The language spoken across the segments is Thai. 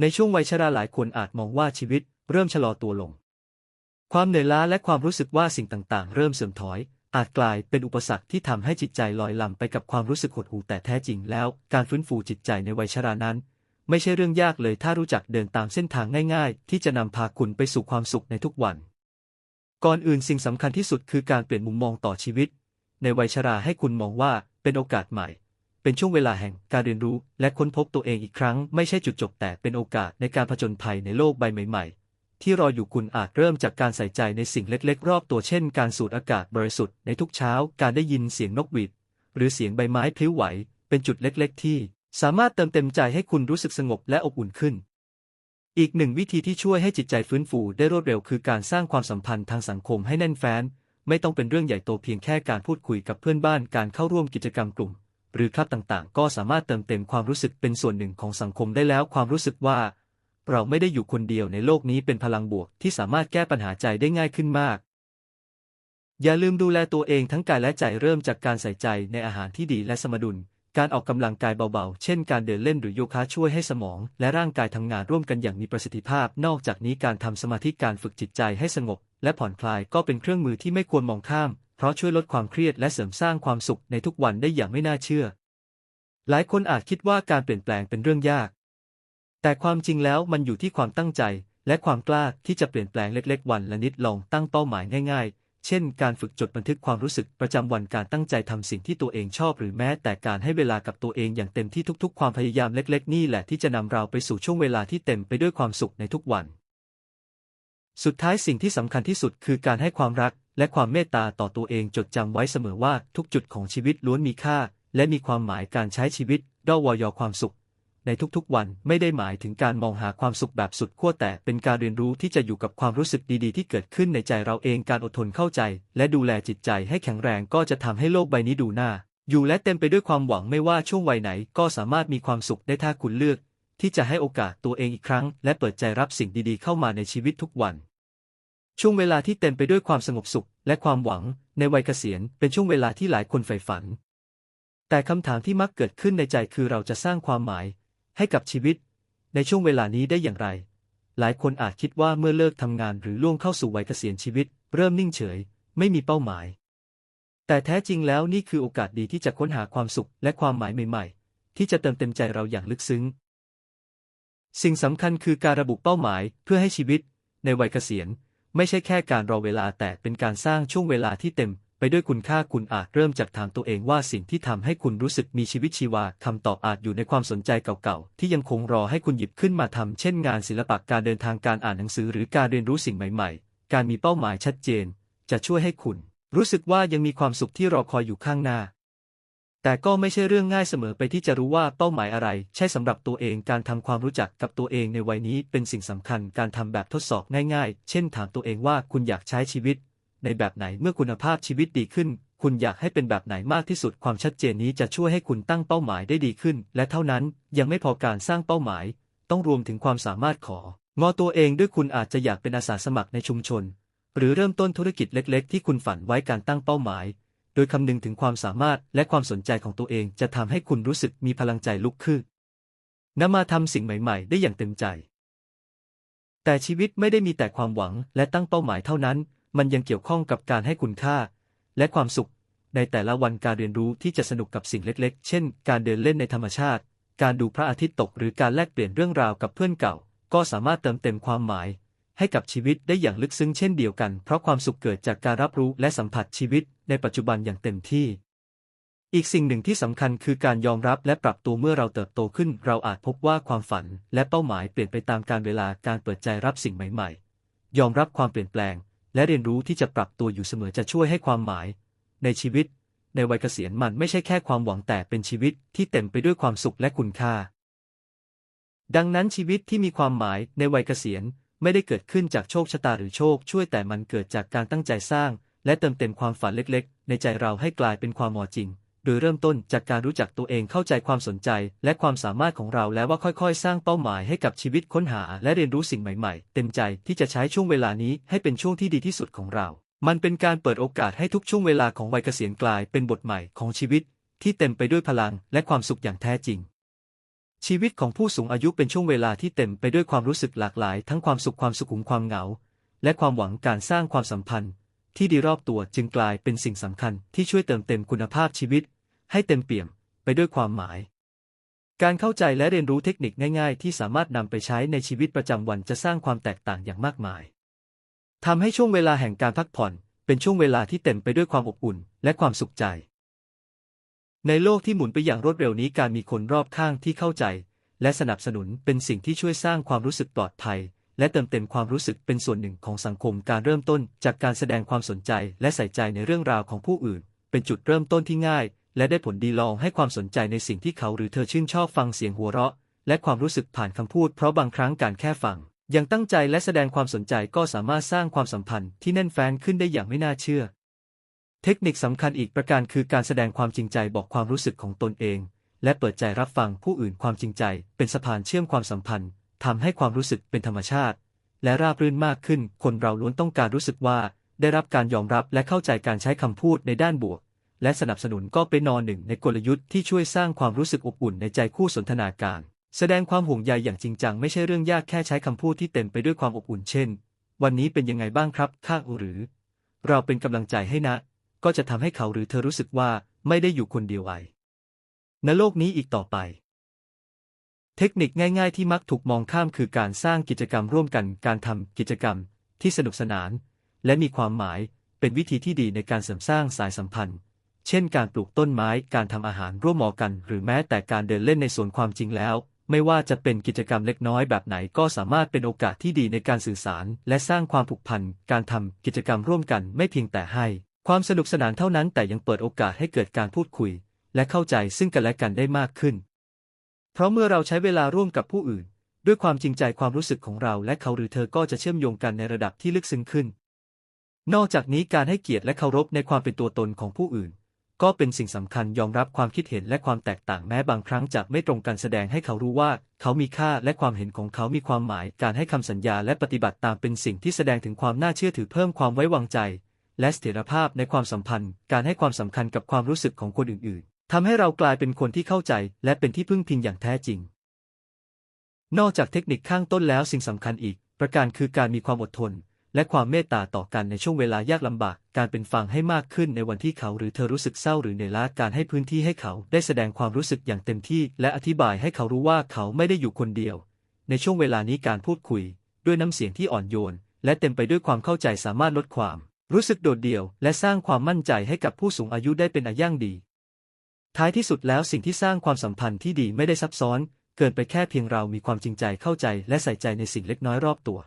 ในช่วงวัยชราหลายคนอาจมองว่าชีวิตเริ่มชะลอตัวลง ความเหนื่อยล้าและความรู้สึกว่าสิ่งต่างๆ เริ่มเสื่อมถอย อาจกลายเป็นอุปสรรคที่ทำให้จิตใจลอยลำไปกับความรู้สึกหดหู่แต่แท้จริงแล้ว การฟื้นฟูจิตใจในวัยชรานั้น ไม่ใช่เรื่องยากเลยถ้ารู้จักเดินตามเส้นทางง่าย ๆ ที่จะนำพาคุณไปสู่ความสุขในทุกวัน ก่อนอื่นสิ่งสำคัญที่สุดคือการเปลี่ยนมุมมองต่อชีวิต ในวัยชราให้คุณมองว่าเป็นโอกาสใหม่ เป็นช่วงเวลาแห่งการเรียนรู้และค้นพบตัวเองอีกครั้ง ไม่ใช่จุดจบแต่เป็นโอกาสในการผจญภัยในโลกใบใหม่ ๆ ที่รออยู่คุณอาจเริ่มจากการใส่ใจในสิ่งเล็กๆ รอบตัวเช่น การสูดอากาศบริสุทธิ์ในทุกเช้า การได้ยินเสียงนกหวีดหรือเสียงใบไม้พลิ้วไหว เป็นจุดเล็ก ๆ ที่ สามารถเติมเต็มใจให้คุณรู้สึกสงบและอบอุ่นขึ้น อีกหนึ่งวิธีที่ช่วยให้จิตใจฟื้นฟูได้รวดเร็วคือการสร้างความสัมพันธ์ทางสังคมให้แน่นแฟ้น ไม่ต้องเป็นเรื่องใหญ่โตเพียงแค่การพูดคุยกับเพื่อนบ้านการเข้าร่วมกิจกรรมกลุ่ม หรือคลับต่างๆ ก็สามารถเติมเต็มความรู้สึกเป็นส่วนหนึ่งของสังคมได้แล้วความรู้สึกว่า เราไม่ได้อยู่คนเดียวในโลกนี้เป็นพลังบวกที่สามารถแก้ปัญหาใจได้ง่ายขึ้นมาก อย่าลืมดูแลตัวเองทั้งกายและใจเริ่มจากการใส่ใจในอาหารที่ดีและสมดุล การออกกำลังกายเบาๆ เช่นการเดินเล่นหรือโยคะช่วยให้สมอง และร่างกายทำงานร่วมกันอย่างมีประสิทธิภาพ นอกจากนี้การทำสมาธิการฝึกจิตใจให้สงบ และผ่อนคลายก็เป็นเครื่องมือที่ไม่ควรมองข้าม เพราะช่วยลดความเครียดและเสริมสร้างความสุขในทุกวันได้อย่างไม่น่าเชื่อ หลายคนอาจคิดว่าการเปลี่ยนแปลงเป็นเรื่องยาก แต่ความจริงแล้วมันอยู่ที่ความตั้งใจ และความกล้าที่จะเปลี่ยนแปลงเล็ก ๆ วันละนิดลองตั้งเป้าหมายง่ายๆ เช่น การฝึกจดบันทึกความรู้สึกประจำวันการตั้งใจทำสิ่งที่ตัวเองชอบ หรือแม้แต่การให้เวลากับตัวเองอย่างเต็มที่ทุกๆ ความพยายามเล็ก ๆ นี่แหละที่จะนำเราไปสู่ช่วงเวลาที่เต็มไปด้วยความสุขในทุกวันสุดท้ายสิ่งที่สำคัญที่สุดคือการให้ความรัก และความเมตตาต่อตัวเองจดจำไว้เสมอว่าทุกจุดของชีวิตล้วนมีค่า และมีความหมายการใช้ชีวิตดอวยอความสุข ในทุกๆวันไม่ได้หมายถึงการมองหาความสุขแบบสุดขั้วแต่เป็นการเรียนรู้ที่จะอยู่กับความรู้สึกดีๆ ที่เกิดขึ้นในใจเราเองการอดทนเข้าใจ และดูแลจิตใจให้แข็งแรงก็จะทำให้โลกใบนี้ดูน่าอยู่และเต็มไปด้วยความหวังไม่ว่าช่วงวัยไหนก็สามารถมีความสุขได้ถ้าคุณเลือก ที่จะให้โอกาสตัวเองอีกครั้ง และเปิดใจรับสิ่งดีๆ เข้ามาในชีวิตทุกวัน ช่วงเวลาที่เต็มไปด้วยความสงบสุขและความหวังในวัยเกษียณเป็นช่วงเวลาที่หลายคนใฝ่ฝัน แต่คำถามที่มักเกิดขึ้นในใจคือเราจะสร้างความหมายให้กับชีวิต ในช่วงเวลานี้ได้อย่างไร หลายคนอาจคิดว่าเมื่อเลิกทำงานหรือล่วงเข้าสู่วัยเกษียณชีวิต เริ่มนิ่งเฉย ไม่มีเป้าหมาย แต่แท้จริงแล้วนี่คือโอกาสดีที่จะค้นหาความสุขและความหมายใหม่ๆ ที่จะเติมเต็มใจเราอย่างลึกซึ้ง สิ่งสำคัญคือการระบุเป้าหมายเพื่อให้ชีวิต ในวัยเกษียณ ไม่ใช่แค่การรอเวลาแต่เป็นการสร้างช่วงเวลาที่เต็ม ไปด้วยคุณค่าคุณอาจเริ่มจากถามตัวเองว่าสิ่งที่ทำให้คุณรู้สึกมีชีวิตชีวาคำตอบอาจอยู่ในความสนใจเก่าๆ ที่ยังคงรอให้คุณหยิบขึ้นมาทำเช่นงานศิลปะการเดินทางการอ่านหนังสือหรือการเรียนรู้สิ่งใหม่ๆ การมีเป้าหมายชัดเจน จะช่วยให้คุณ รู้สึกว่ายังมีความสุขที่รอคอยอยู่ข้างหน้า แต่ก็ไม่ใช่เรื่องง่ายเสมอไปที่จะรู้ว่าเป้าหมายอะไร ใช่สำหรับตัวเองการทำความรู้จักกับตัวเองในวัยนี้เป็นสิ่งสำคัญการทำแบบทดสอบง่ายๆ เช่นถามตัวเองว่าคุณอยากใช้ชีวิต ในแบบไหนเมื่อคุณภาพชีวิตดีขึ้น คุณอยากให้เป็นแบบไหนมากที่สุดความชัดเจนนี้จะช่วยให้คุณตั้งเป้าหมายได้ดีขึ้น และเท่านั้นยังไม่พอการสร้างเป้าหมาย ต้องรวมถึงความสามารถของอตัวเองด้วยคุณอาจจะอยากเป็นอาสาสมัครในชุมชน หรือเริ่มต้นธุรกิจเล็ก ๆ ที่คุณฝันไว้การตั้งเป้าหมาย โดยคำนึงถึงความสามารถและความสนใจของตัวเองจะทำให้คุณรู้สึกมีพลังใจลุกขึ้นนำมาทำสิ่งใหม่ ๆ ได้อย่างเต็มใจ แต่ชีวิตไม่ได้มีแต่ความหวังและตั้งเป้าหมายเท่านั้น มันยังเกี่ยวข้องกับการให้คุณค่า และความสุข ในแต่ละวันการเรียนรู้ที่จะสนุกกับสิ่งเล็กๆ เช่น การเดินเล่นในธรรมชาติ การดูพระอาทิตย์ตก หรือการแลกเปลี่ยนเรื่องราวกับเพื่อนเก่า ก็สามารถเติมเต็มความหมาย ให้กับชีวิตได้อย่างลึกซึ้งเช่นเดียวกัน เพราะความสุขเกิดจากการรับรู้และสัมผัสชีวิตในปัจจุบันอย่างเต็มที่ อีกสิ่งหนึ่งที่สำคัญคือการยอมรับและปรับตัวเมื่อเราเติบโตขึ้น เราอาจพบว่าความฝันและเป้าหมายเปลี่ยนไปตามการเวลาการเปิดใจรับสิ่งใหม่ๆ ยอมรับความเปลี่ยนแปลง และเรียนรู้ที่จะปรับตัวอยู่เสมอจะช่วยให้ความหมาย ในชีวิต ในวัยเกษียณมันไม่ใช่แค่ความหวังแต่เป็นชีวิตที่เต็มไปด้วยความสุขและคุณค่าดังนั้นชีวิตที่มีความหมายในวัยเกษียณ ไม่ได้เกิดขึ้นจากโชคชะตาหรือโชคช่วยแต่มันเกิดจากการตั้งใจสร้าง และเติมเต็มความฝันเล็กๆ ในใจเราให้กลายเป็นความหมอจริง โดยเริ่มต้นจากการรู้จักตัวเองเข้าใจความสนใจ และความสามารถของเราแล้วว่าค่อยๆ สร้างเป้าหมายให้กับชีวิตค้นหา และเรียนรู้สิ่งใหม่ๆ เต็มใจที่จะใช้ช่วงเวลานี้ให้เป็นช่วงที่ดีที่สุดของเรา มันเป็นการเปิดโอกาสให้ทุกช่วงเวลาของวัยเกษียณกลายเป็นบทใหม่ของชีวิต ที่เต็มไปด้วยพลังและความสุขอย่างแท้จริง ชีวิตของผู้สูงอายุเป็นช่วงเวลาที่เต็มไปด้วยความรู้สึกหลากหลาย ทั้งความสุขความสุขุมความเหงา และความหวังการสร้างความสัมพันธ์ ที่ดีรอบตัวจึงกลายเป็นสิ่งสำคัญที่ช่วยเติมเต็มคุณภาพชีวิต ให้เต็มเปี่ยมไปด้วยความหมาย การเข้าใจและเรียนรู้เทคนิคง่าย ๆ ที่สามารถนำไปใช้ในชีวิตประจำวันจะสร้างความแตกต่างอย่างมากมายทำให้ช่วงเวลาแห่งการพักผ่อน เป็นช่วงเวลาที่เต็มไปด้วยความอบอุ่น และความสุขใจ ในโลกที่หมุนไปอย่างรวดเร็วนี้การมีคนรอบข้างที่เข้าใจ และสนับสนุนเป็นสิ่งที่ช่วยสร้างความรู้สึกปลอดภัย และเติมเต็มความรู้สึกเป็นส่วนหนึ่งของสังคมการเริ่มต้น จากการแสดงความสนใจและใส่ใจในเรื่องราวของผู้อื่น เป็นจุดเริ่มต้นที่ง่าย และได้ผลดีลองให้ความสนใจในสิ่งที่เขาหรือเธอชื่นชอบฟังเสียงหัวเราะ และความรู้สึกผ่านคำพูด เพราะบางครั้งการแค่ฟังยังตั้งใจและแสดงความสนใจก็สามารถสร้างความสัมพันธ์ที่แน่นแฟ้นขึ้นได้อย่างไม่น่าเชื่อ เทคนิคสำคัญอีกประการคือการแสดงความจริงใจบอกความรู้สึกของตนเอง และเปิดใจรับฟังผู้อื่นความจริงใจ เป็นสะพานเชื่อมความสัมพันธ์ทำให้ความรู้สึกเป็นธรรมชาติ และราบรื่นมากขึ้น คนเราล้วนต้องการรู้สึกว่า ได้รับการยอมรับและเข้าใจการใช้คำพูดในด้านบวก และสนับสนุนก็เป็นนอนหนึ่งในกลยุทธ์ที่ช่วยสร้างความรู้สึกอบอุ่นในใจคู่สนทนาการ แสดงความห่วงใยอย่างจริงจังไม่ใช่เรื่องยากแค่ใช้คำพูดที่เต็มไปด้วยความอบอุ่นเช่น วันนี้เป็นยังไงบ้างครับข้าหรือ เราเป็นกำลังใจให้นะ ก็จะทำให้เขาหรือเธอรู้สึกว่าไม่ได้อยู่คนเดียวไอในโลกนี้อีกต่อไป เทคนิคง่ายๆที่มักถูกมองข้ามคือการสร้างกิจกรรมร่วมกัน การทำกิจกรรมที่สนุกสนาน และมีความหมายเป็นวิธีที่ดีในการเสริมสร้างสายสัมพันธ์ เช่น การปลูกต้นไม้ การทำอาหารร่วมหมอกัน หรือแม้แต่การเดินเล่นในสวนความจริงแล้ว ไม่ว่าจะเป็นกิจกรรมเล็กน้อยแบบไหนก็สามารถเป็นโอกาสที่ดีในการสื่อสาร และสร้างความผูกพัน การทำกิจกรรมร่วมกันไม่เพียงแต่ให้ ความสนุกสนานเท่านั้นแต่ยังเปิดโอกาสให้เกิดการพูดคุย และเข้าใจซึ่งกันและกันได้มากขึ้น เพราะเมื่อเราใช้เวลาร่วมกับผู้อื่น ด้วยความจริงใจความรู้สึกของเราและเขาหรือเธอก็จะเชื่อมโยงกันในระดับที่ลึกซึ้งขึ้น นอกจากนี้การให้เกียรติและเคารพในความเป็นตัวตนของผู้อื่น ก็เป็นสิ่งสำคัญยอมรับความคิดเห็นและความแตกต่างแม้บางครั้งจะไม่ตรงกันแสดงให้เขารู้ว่า เขามีค่าและความเห็นของเขามีความหมาย การให้คำสัญญาและปฏิบัติตามเป็นสิ่งที่แสดงถึงความน่าเชื่อถือเพิ่มความไว้วางใจ และเสถียรภาพในความสัมพันธ์ การให้ความสำคัญกับความรู้สึกของคนอื่นๆทำให้เรากลายเป็นคนที่เข้าใจ และเป็นที่พึ่งพิงอย่างแท้จริง นอกจากเทคนิคข้างต้นแล้วสิ่งสำคัญอีก ประการคือการมีความอดทน และความเมตตาต่อกันในช่วงเวลายากลำบาก การเป็นฟังให้มากขึ้นในวันที่เขาหรือเธอรู้สึกเศร้าหรือเหนื่อยล้าการให้พื้นที่ให้เขาได้แสดงความรู้สึกอย่างเต็มที่ และอธิบายให้เขารู้ว่าเขาไม่ได้อยู่คนเดียว ในช่วงเวลานี้การพูดคุย ด้วยน้ำเสียงที่อ่อนโยน และเต็มไปด้วยความเข้าใจสามารถลดความ รู้สึกโดดเดี่ยว และสร้างความมั่นใจให้กับผู้สูงอายุได้เป็นอาย่างดี ท้ายที่สุดแล้วสิ่งที่สร้างความสัมพันธ์ที่ดีไม่ได้ซับซ้อน เกินไปแค่เพียงเรามีความจริงใจเข้าใจ และใส่ใจในสิ่งเล็กน้อยรอบตัว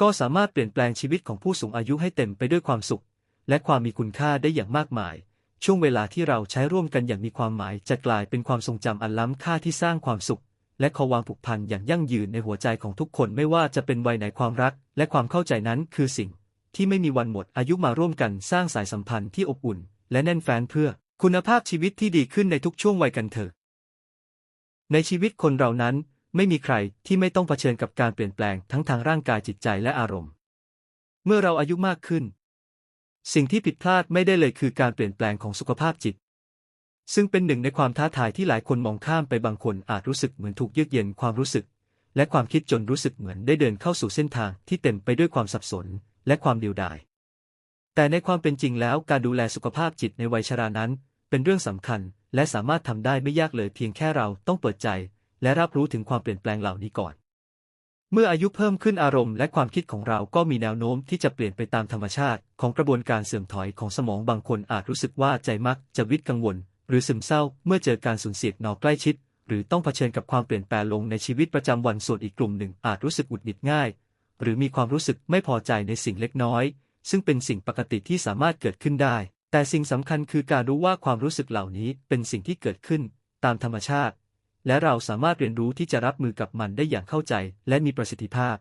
ก็สามารถเปลี่ยนแปลงชีวิตของผู้สูงอายุให้เต็มไปด้วยความสุข และความมีคุณค่าได้อย่างมากมาย ช่วงเวลาที่เราใช้ร่วมกันอย่างมีความหมายจะกลายเป็นความทรงจำอันล้ำค่าที่สร้างความสุขและขวางผูกพันอย่างยั่งยืนในหัวใจของทุกคนไม่ว่าจะเป็นวัยไหนความรัก และความเข้าใจนั้นคือสิ่ง ที่ไม่มีวันหมดอายุมาร่วมกันสร้างสายสัมพันธ์ที่อบอุ่น และแน่นแฟ้นเพื่อคุณภาพชีวิตที่ดีขึ้นในทุกช่วงวัยกันเถอะ ในชีวิตคนเรานั้นไม่มีใครที่ไม่ต้องเผชิญกับการเปลี่ยนแปลงทั้งทางร่างกายจิตใจและอารมณ์ เมื่อเราอายุมากขึ้น สิ่งที่ผิดพลาดไม่ได้เลยคือการเปลี่ยนแปลงของสุขภาพจิต ซึ่งเป็นหนึ่งในความท้าทายที่หลายคนมองข้ามไปบางคนอาจรู้สึกเหมือนถูกเยือกเย็นความรู้สึก และความคิดจนรู้สึกเหมือนได้เดินเข้าสู่เส้นทางที่เต็มไปด้วยความสับสน และความเดียวดาย แต่ในความเป็นจริงแล้วการดูแลสุขภาพจิตในวัยชรานั้น เป็นเรื่องสำคัญ และสามารถทำได้ไม่ยากเลยเพียงแค่เราต้องเปิดใจ และรับรู้ถึงความเปลี่ยนแปลงเหล่านี้ก่อน เมื่ออายุเพิ่มขึ้นอารมณ์และความคิดของเราก็มีแนวโน้มที่จะเปลี่ยนไปตามธรรมชาติ ของกระบวนการเสื่อมถอยของสมองบางคนอาจรู้สึกว่าใจมักจะวิตกังวล หรือซึมเศร้า เมื่อเจอการสูญเสียนอใกล้ชิดหรือต้องเผชิญกับความเปลี่ยนแปลงลงในชีวิตประจำวันส่วนอีกกลุ่มหนึ่งอาจรู้สึกหงุดหงิดง่าย หรือมีความรู้สึกไม่พอใจในสิ่งเล็กน้อย ซึ่งเป็นสิ่งปกติที่สามารถเกิดขึ้นได้ แต่สิ่งสำคัญคือการรู้ว่าความรู้สึกเหล่านี้เป็นสิ่งที่เกิดขึ้น ตามธรรมชาติ และเราสามารถเรียนรู้ที่จะรับมือกับมันได้อย่างเข้าใจ และมีประสิทธิภาพ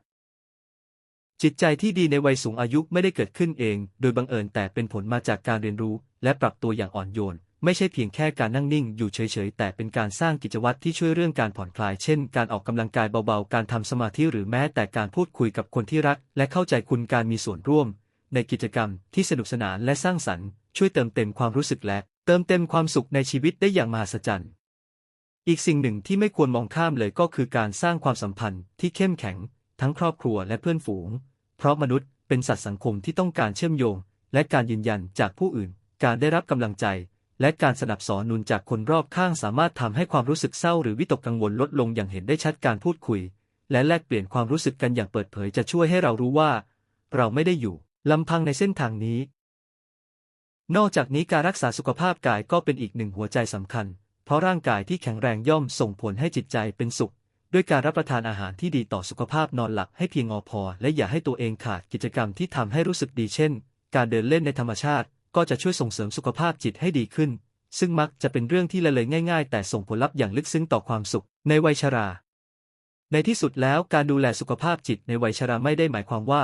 จิตใจที่ดีในวัยสูงอายุไม่ได้เกิดขึ้นเอง โดยบังเอิญแต่เป็นผลมาจากการเรียนรู้ และปรับตัวอย่างอ่อนโยน ไม่ใช่เพียงแค่การนั่งนิ่งอยู่เฉยๆ แต่เป็นการสร้างกิจวัตรที่ช่วยเรื่องการผ่อนคลาย เช่น การออกกำลังกายเบาๆ การทำสมาธิหรือแม้แต่การพูดคุยกับคนที่รัก และเข้าใจคุณการมีส่วนร่วม ในกิจกรรมที่สนุกสนานและสร้างสรรค์ ช่วยเติมเต็มความรู้สึกและ เติมเต็มความสุขในชีวิตได้อย่างมหัศจรรย์ อีกสิ่งหนึ่งที่ไม่ควรมองข้ามเลยก็คือการสร้างความสัมพันธ์ที่เข้มแข็ง ทั้งครอบครัวและเพื่อนฝูง เพราะมนุษย์เป็นสัตว์สังคมที่ต้องการเชื่อมโยง และการยืนยันจากผู้อื่น การได้รับกำลังใจ และการสนับสนุนจากคนรอบข้างสามารถทำให้ความรู้สึกเศร้าหรือวิตกกังวลลดลงอย่างเห็นได้ชัดการพูดคุย และแลกเปลี่ยนความรู้สึกกันอย่างเปิดเผยจะช่วยให้เรารู้ว่า เราไม่ได้อยู่ลำพังในเส้นทางนี้ นอกจากนี้การรักษาสุขภาพกายก็เป็นอีกหนึ่งหัวใจสำคัญ เพราะร่างกายที่แข็งแรงย่อมส่งผลให้จิตใจเป็นสุข ด้วยการรับประทานอาหารที่ดีต่อสุขภาพนอนหลับให้เพียงพอ และอย่าให้ตัวเองขาดกิจกรรมที่ทำให้รู้สึกดีเช่น การเดินเล่นในธรรมชาติ ก็จะช่วยส่งเสริมสุขภาพจิตให้ดีขึ้น ซึ่งมักจะเป็นเรื่องที่ละเลยง่าย ๆ แต่ส่งผลลัพธ์อย่างลึกซึ้งต่อความสุข ในวัยชรา ในที่สุดแล้วการดูแลสุขภาพจิตในวัยชราไม่ได้หมายความว่า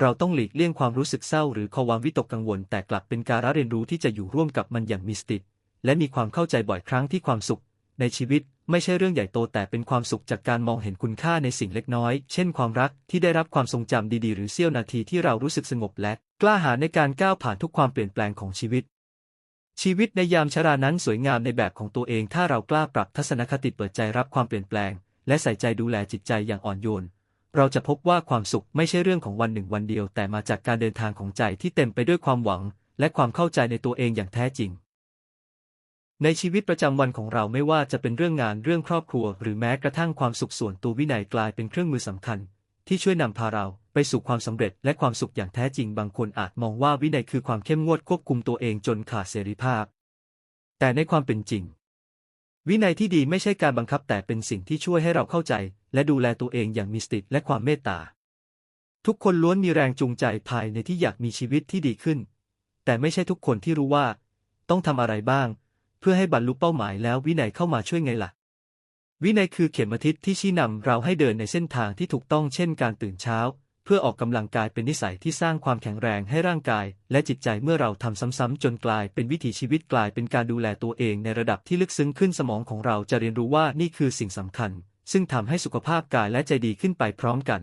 เราต้องหลีกเลี่ยงความรู้สึกเศร้าหรือความวิตกกังวล แต่กลับเป็นการเรียนรู้ที่จะอยู่ร่วมกับมันอย่างมีสติและมีความเข้าใจบ่อยครั้งที่ความสุข ในชีวิต ไม่ใช่เรื่องใหญ่โตแต่เป็นความสุขจากการมองเห็นคุณค่าในสิ่งเล็กน้อย เช่นความรักที่ได้รับความทรงจำดีๆ หรือเสี้ยวนาทีที่เรารู้สึกสงบและ กล้าหาญในการก้าวผ่านทุกความเปลี่ยนแปลงของชีวิต ชีวิตในยามชรานั้นสวยงามในแบบของตัวเอง ถ้าเรากล้าปรับทัศนคติเปิดใจรับความเปลี่ยนแปลง และใส่ใจดูแลจิตใจอย่างอ่อนโยน เราจะพบว่าความสุขไม่ใช่เรื่องของวันหนึ่งวันเดียว แต่มาจากการเดินทางของใจที่เต็มไปด้วยความหวัง และความเข้าใจในตัวเองอย่างแท้จริง ในชีวิตประจำวันของเราไม่ว่าจะเป็นเรื่องงานเรื่องครอบครัว หรือแม้กระทั่งความสุขส่วนตัววินัยกลายเป็นเครื่องมือสำคัญ ที่ช่วยนำพาเราไปสู่ความสำเร็จและความสุขอย่างแท้จริงบางคนอาจมองว่าวินัยคือความเข้มงวดควบคุมตัวเองจนขาดเสรีภาพ แต่ในความเป็นจริง วินัยที่ดีไม่ใช่การบังคับแต่เป็นสิ่งที่ช่วยให้เราเข้าใจ และดูแลตัวเองอย่างมีสติและความเมตตาทุกคนล้วนมีแรงจูงใจภายในที่อยากมีชีวิตที่ดีขึ้น แต่ไม่ใช่ทุกคนที่รู้ว่า ต้องทำอะไรบ้าง เพื่อให้บรรลุเป้าหมายแล้ววินัยเข้ามาช่วยไงล่ะ วินัยคือเข็มทิศที่ชี้นำเราให้เดินในเส้นทางที่ถูกต้องเช่นการตื่นเช้า เพื่อออกกำลังกายเป็นนิสัยที่สร้างความแข็งแรงให้ร่างกาย และจิตใจเมื่อเราทำซ้ำๆจนกลายเป็นวิถีชีวิตกลายเป็นการดูแลตัวเองในระดับที่ลึกซึ้งขึ้นสมองของเราจะเรียนรู้ว่านี่คือสิ่งสำคัญ ซึ่งทำให้สุขภาพกายและใจดีขึ้นไปพร้อมกัน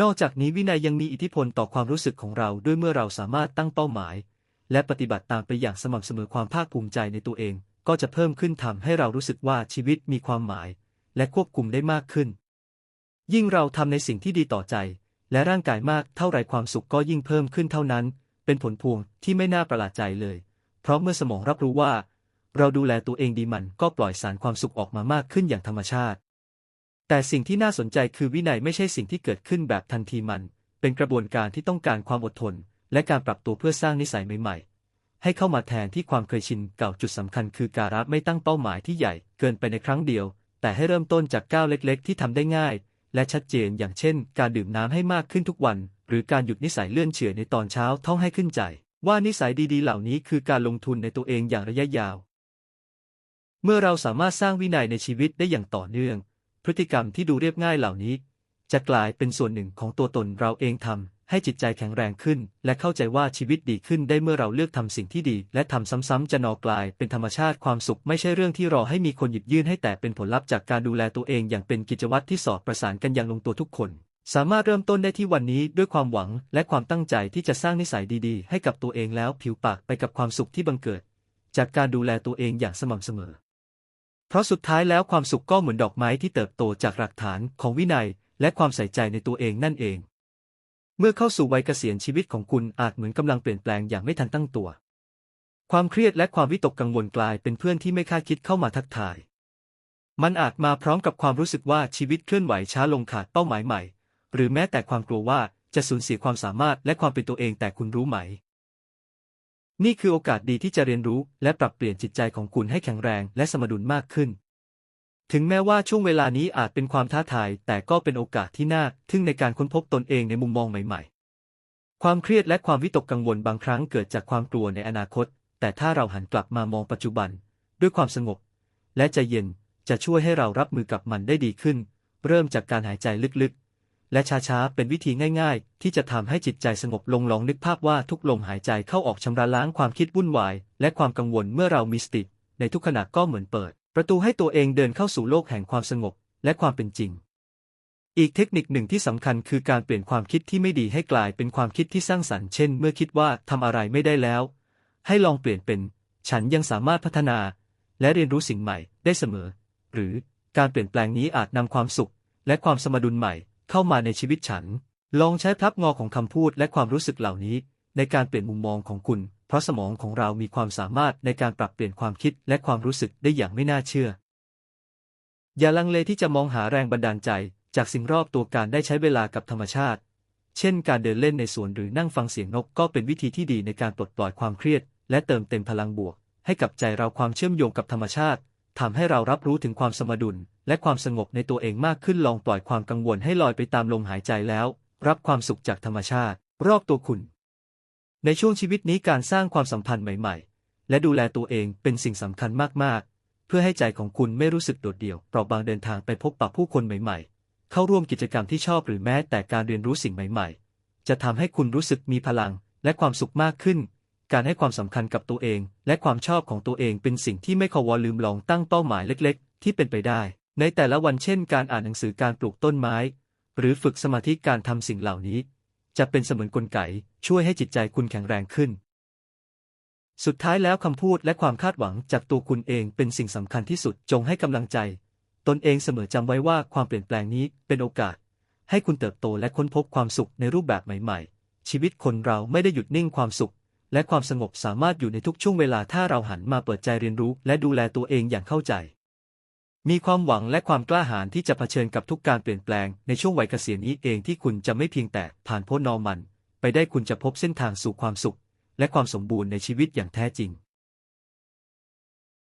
นอกจากนี้วินัยยังมีอิทธิพลต่อความรู้สึกของเราด้วยเมื่อเราสามารถตั้งเป้าหมาย และปฏิบัติตามไปอย่างสม่ำเสมอความภาคภูมิใจในตัวเอง ก็จะเพิ่มขึ้นทำให้เรารู้สึกว่าชีวิตมีความหมาย และควบคุมได้มากขึ้น ยิ่งเราทำในสิ่งที่ดีต่อใจ และร่างกายมากเท่าไรความสุขก็ยิ่งเพิ่มขึ้นเท่านั้น เป็นผลพวงที่ไม่น่าประหลาดใจเลย เพราะเมื่อสมองรับรู้ว่า เราดูแลตัวเองดีมันก็ปล่อยสารความสุขออกมามากขึ้นอย่างธรรมชาติ แต่สิ่งที่น่าสนใจคือวินัยไม่ใช่สิ่งที่เกิดขึ้นแบบทันทีมัน เป็นกระบวนการที่ต้องการความอดทน และการปรับตัวเพื่อสร้างนิสัยใหม่ๆ ให้เข้ามาแทนที่ความเคยชินเก่าจุดสำคัญคือการรับไม่ตั้งเป้าหมายที่ใหญ่เกินไปในครั้งเดียว แต่ให้เริ่มต้นจากก้าวเล็ก ๆ ที่ทำได้ง่าย และชัดเจนอย่างเช่น การดื่มน้ำให้มากขึ้นทุกวัน หรือการหยุดนิสัยเลื่อนเฉื่อยในตอนเช้าท่องให้ขึ้นใจ ว่านิสัยดีๆ เหล่านี้คือการลงทุนในตัวเองอย่างระยะยาว เมื่อเราสามารถสร้างวินัยในชีวิตได้อย่างต่อเนื่อง พฤติกรรมที่ดูเรียบง่ายเหล่านี้ จะกลายเป็นส่วนหนึ่งของตัวตนเราเองทำ ให้จิตใจแข็งแรงขึ้น และเข้าใจว่าชีวิตดีขึ้นได้เมื่อเราเลือกทำสิ่งที่ดี และทำซ้ำๆจะนอกลายเป็นธรรมชาติความสุขไม่ใช่เรื่องที่รอให้มีคนหยิบยื่นให้แต่เป็นผลลัพธ์จากการดูแลตัวเองอย่างเป็นกิจวัตรที่สอดประสานกันอย่างลงตัวทุกคน สามารถเริ่มต้นได้ที่วันนี้ด้วยความหวัง และความตั้งใจที่จะสร้างนิสัยดีๆ ให้กับตัวเองแล้วผิวปากไปกับความสุขที่บังเกิด จากการดูแลตัวเองอย่างสม่ำเสมอ เพราะสุดท้ายแล้วความสุขก็เหมือนดอกไม้ที่เติบโตจากหลักฐานของวินัย และความใส่ใจในตัวเองนั่นเอง เมื่อเข้าสู่วัยเกษียณชีวิตของคุณอาจเหมือนกำลังเปลี่ยนแปลงอย่างไม่ทันตั้งตัว ความเครียดและความวิตกกังวลกลายเป็นเพื่อนที่ไม่คาดคิดเข้ามาทักทาย มันอาจมาพร้อมกับความรู้สึกว่าชีวิตเคลื่อนไหวช้าลงขาดเป้าหมายใหม่ หรือแม้แต่ความกลัวว่าจะสูญเสียความสามารถและความเป็นตัวเองแต่คุณรู้ไหม นี่คือโอกาสดีที่จะเรียนรู้และปรับเปลี่ยนจิตใจของคุณให้แข็งแรงและสมดุลมากขึ้น ถึงแม้ว่าช่วงเวลานี้อาจเป็นความท้าทาย แต่ก็เป็นโอกาสที่น่าทึ่งในการค้นพบตนเองในมุมมองใหม่ๆ ความเครียดและความวิตกกังวลบางครั้งเกิดจากความกลัวในอนาคต แต่ถ้าเราหันกลับมามองปัจจุบัน ด้วยความสงบ และใจเย็นจะช่วยให้เรารับมือกับมันได้ดีขึ้น เริ่มจากการหายใจลึกๆ และช้าๆ เป็นวิธีง่าย ๆ ที่จะทำให้จิตใจสงบลงลองนึกภาพว่าทุกลมหายใจเข้าออกชำระล้างความคิดวุ่นวาย และความกังวลเมื่อเรามีสติ ในทุกขณะก็เหมือนเปิด ประตูให้ตัวเองเดินเข้าสู่โลกแห่งความสงบและความเป็นจริง อีกเทคนิคหนึ่งที่สำคัญคือการเปลี่ยนความคิดที่ไม่ดีให้กลายเป็นความคิดที่สร้างสรรค์ เช่น เมื่อคิดว่าทำอะไรไม่ได้แล้ว ให้ลองเปลี่ยนเป็น ฉันยังสามารถพัฒนา และเรียนรู้สิ่งใหม่ได้เสมอ หรือการเปลี่ยนแปลงนี้อาจนำความสุข และความสมดุลใหม่เข้ามาในชีวิตฉัน ลองใช้พลับงอของคำพูดและความรู้สึกเหล่านี้ ในการเปลี่ยนมุมมองของคุณ เพราะสมองของเรามีความสามารถในการปรับเปลี่ยนความคิดและความรู้สึกได้อย่างไม่น่าเชื่อ อย่าลังเลที่จะมองหาแรงบันดาลใจจากสิ่งรอบตัวการได้ใช้เวลากับธรรมชาติ เช่น การเดินเล่นในสวนหรือนั่งฟังเสียงนกก็เป็นวิธีที่ดีในการปลดปล่อยความเครียด และเติมเต็มพลังบวก ให้กับใจเราความเชื่อมโยงกับธรรมชาติทำให้เรารับรู้ถึงความสมดุล และความสงบในตัวเองมากขึ้นลองปล่อยความกังวลให้ลอยไปตามลมหายใจแล้ว รับความสุขจากธรรมชาติ รอบตัวคุณ ในช่วงชีวิตนี้การสร้างความสัมพันธ์ใหม่ ๆ และดูแลตัวเองเป็นสิ่งสำคัญมากๆ เพื่อให้ใจของคุณไม่รู้สึกโดดเดี่ยวเปราะบางเดินทางไปพบปะผู้คนใหม่ ๆ เข้าร่วมกิจกรรมที่ชอบหรือแม้แต่การเรียนรู้สิ่งใหม่ ๆ จะทำให้คุณรู้สึกมีพลังและความสุขมากขึ้น การให้ความสำคัญกับตัวเอง และความชอบของตัวเองเป็นสิ่งที่ไม่ขวลืมลองตั้งเป้าหมายเล็ก ๆ ที่เป็นไปได้ ในแต่ละวันเช่น การอ่านหนังสือการปลูกต้นไม้ หรือฝึกสมาธิการทำสิ่งเหล่านี้ จะเป็นเสมือนกลไก ช่วยให้จิตใจคุณแข็งแรงขึ้น สุดท้ายแล้วคำพูดและความคาดหวังจากตัวคุณเองเป็นสิ่งสำคัญที่สุดจงให้กำลังใจ ตนเองเสมอจำไว้ว่าความเปลี่ยนแปลงนี้เป็นโอกาส ให้คุณเติบโตและค้นพบความสุขในรูปแบบใหม่ ๆ ชีวิตคนเราไม่ได้หยุดนิ่งความสุข และความสงบสามารถอยู่ในทุกช่วงเวลาถ้าเราหันมาเปิดใจเรียนรู้ และดูแลตัวเองอย่างเข้าใจมีความหวังและความกล้าหาญที่จะเผชิญกับทุกการเปลี่ยนแปลงในช่วงวัยเกษียณนี้เองที่คุณจะไม่เพียงแต่ผ่านพ้นนอมัน ไปได้คุณจะพบเส้นทางสู่ความสุข และความสมบูรณ์ในชีวิตอย่างแท้จริง